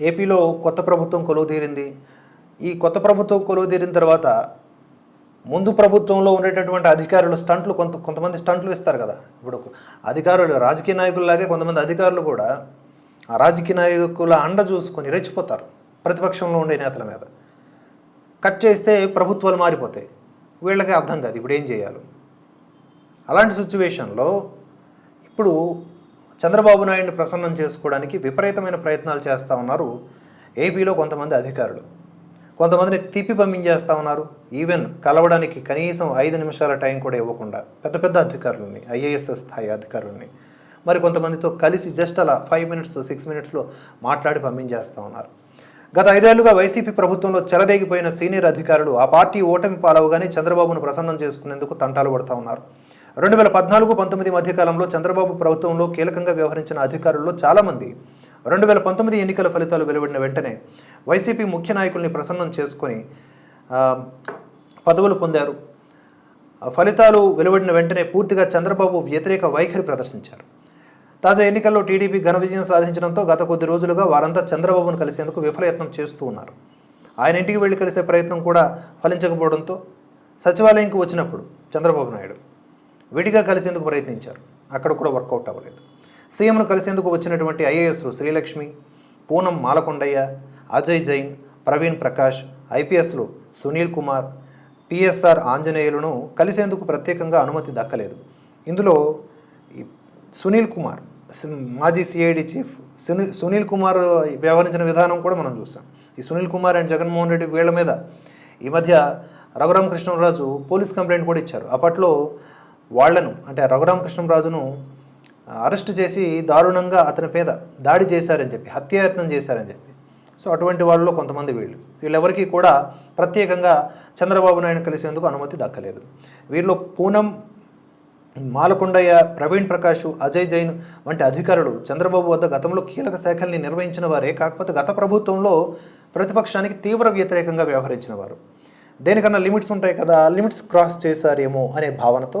ఏపీలో కొత్త ప్రభుత్వం కొలువు తీరింది ఈ కొత్త ప్రభుత్వం కొలువు తీరిన తర్వాత ముందు ప్రభుత్వంలో ఉండేటటువంటి అధికారులు స్టంట్లు కొంత కొంతమంది స్టంట్లు ఇస్తారు కదా. ఇప్పుడు అధికారులు రాజకీయ నాయకుల్లాగే కొంతమంది అధికారులు కూడా ఆ రాజకీయ నాయకుల అండ చూసుకొని రెచ్చిపోతారు ప్రతిపక్షంలో ఉండే నేతల మీద. కట్ చేస్తే ప్రభుత్వాలు మారిపోతాయి. వీళ్ళకి అర్థం కాదు ఇప్పుడు ఏం చేయాలి. అలాంటి సిచ్యువేషన్లో ఇప్పుడు చంద్రబాబు నాయుడిని ప్రసన్నం చేసుకోవడానికి విపరీతమైన ప్రయత్నాలు చేస్తూ ఉన్నారు ఏపీలో కొంతమంది అధికారులు. కొంతమందిని తిప్పి పంపించేస్తూ ఉన్నారు. ఈవెన్ కలవడానికి కనీసం ఐదు నిమిషాల టైం కూడా ఇవ్వకుండా పెద్ద పెద్ద అధికారులని ఐఏఎస్ స్థాయి అధికారులని మరి కొంతమందితో కలిసి జస్ట్ అలా ఫైవ్ మినిట్స్ సిక్స్ మినిట్స్లో మాట్లాడి పంపించేస్తూ ఉన్నారు. గత ఐదేళ్ళుగా వైసీపీ ప్రభుత్వంలో చెలరేగిపోయిన సీనియర్ అధికారులు ఆ పార్టీ ఓటమి పాలవగానే చంద్రబాబును ప్రసన్నం చేసుకునేందుకు తంటాలు పడుతూ ఉన్నారు. రెండు వేల పద్నాలుగు పంతొమ్మిది మధ్యకాలంలో చంద్రబాబు ప్రభుత్వంలో కీలకంగా వ్యవహరించిన అధికారుల్లో చాలామంది రెండు వేల పంతొమ్మిది ఎన్నికల ఫలితాలు వెలువడిన వెంటనే వైసీపీ ముఖ్య నాయకుల్ని ప్రసన్నం చేసుకొని పదవులు పొందారు. ఫలితాలు వెలువడిన వెంటనే పూర్తిగా చంద్రబాబు వ్యతిరేక వైఖరి ప్రదర్శించారు. తాజా ఎన్నికల్లో టీడీపీ ఘన విజయం సాధించడంతో గత కొద్ది రోజులుగా వారంతా చంద్రబాబును కలిసేందుకు విఫలయత్నం చేస్తూ ఉన్నారు. ఆయన ఇంటికి వెళ్ళి కలిసే ప్రయత్నం కూడా ఫలించకపోవడంతో సచివాలయంకి వచ్చినప్పుడు చంద్రబాబు నాయుడు విడిగా కలిసేందుకు ప్రయత్నించారు. అక్కడ కూడా వర్కౌట్ అవ్వలేదు. సీఎంను కలిసేందుకు వచ్చినటువంటి ఐఏఎస్లు శ్రీలక్ష్మి పూనం మాలకొండయ్య అజయ్ జైన్ ప్రవీణ్ ప్రకాష్ ఐపీఎస్లు సునీల్ కుమార్ పిఎస్ఆర్ ఆంజనేయులను కలిసేందుకు ప్రత్యేకంగా అనుమతి దక్కలేదు. ఇందులో సునీల్ కుమార్ సి- మాజీ సిఐడి చీఫ్ సునీల్ సునీల్ కుమార్ వ్యవహరించిన విధానం కూడా మనం చూసాం. ఈ సునీల్ కుమార్ అండ్ జగన్మోహన్ రెడ్డి వీళ్ళ మీద ఈ మధ్య రఘురామకృష్ణరాజు పోలీస్ కంప్లైంట్ కూడా ఇచ్చారు. అప్పట్లో వాళ్ళను అంటే రఘురామకృష్ణరాజును అరెస్ట్ చేసి దారుణంగా అతని మీద దాడి చేశారని చెప్పి హత్యాయత్నం చేశారని చెప్పి. సో అటువంటి వాళ్ళలో కొంతమంది వీళ్ళు. వీళ్ళెవరికీ కూడా ప్రత్యేకంగా చంద్రబాబు నాయుడు కలిసేందుకు అనుమతి దక్కలేదు. వీరిలో పూనం మాలకొండయ్య ప్రవీణ్ ప్రకాష్ అజయ్ జైన్ వంటి అధికారులు చంద్రబాబు వద్ద గతంలో కీలక శాఖల్ని నిర్వహించిన వారే. కాకపోతే గత ప్రభుత్వంలో ప్రతిపక్షానికి తీవ్ర వ్యతిరేకంగా వ్యవహరించిన వారు. దేనికన్నా లిమిట్స్ ఉంటాయి కదా లిమిట్స్ క్రాస్ చేశారేమో అనే భావనతో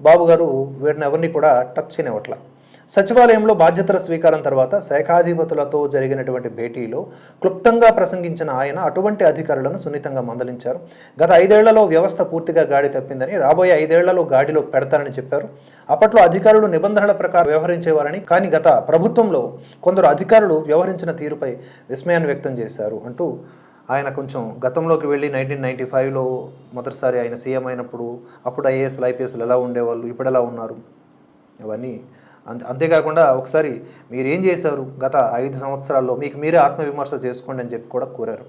బాబు గారు వీరిని ఎవరిని కూడా టచ్ చేయనివ్వట్ల. సచివాలయంలో బాధ్యతల స్వీకారం తర్వాత శాఖాధిపతులతో జరిగినటువంటి భేటీలో క్లుప్తంగా ప్రసంగించిన ఆయన అటువంటి అధికారులను సున్నితంగా మందలించారు. గత ఐదేళ్ళలో వ్యవస్థ పూర్తిగా గాడి తప్పిందని రాబోయే ఐదేళ్ళలో గాడిలో పెడతారని చెప్పారు. అప్పట్లో అధికారులు నిబంధనల ప్రకారం వ్యవహరించేవారని కానీ గత ప్రభుత్వంలో కొందరు అధికారులు వ్యవహరించిన తీరుపై విస్మయాన్ని వ్యక్తం చేశారు అంటూ ఆయన కొంచెం గతంలోకి వెళ్ళి నైన్టీన్ నైంటీ ఫైవ్లో మొదటిసారి ఆయన సీఎం అయినప్పుడు అప్పుడు ఐఏఎస్లు ఐపీఎస్లు ఎలా ఉండేవాళ్ళు ఇప్పుడు ఎలా ఉన్నారు? అవన్నీ అంతే అంతేకాకుండా ఒకసారి మీరు ఏం చేశారు? గత ఐదు సంవత్సరాల్లో మీకు మీరే ఆత్మవిమర్శ చేసుకోండి అని చెప్పి కూడా కోరారు.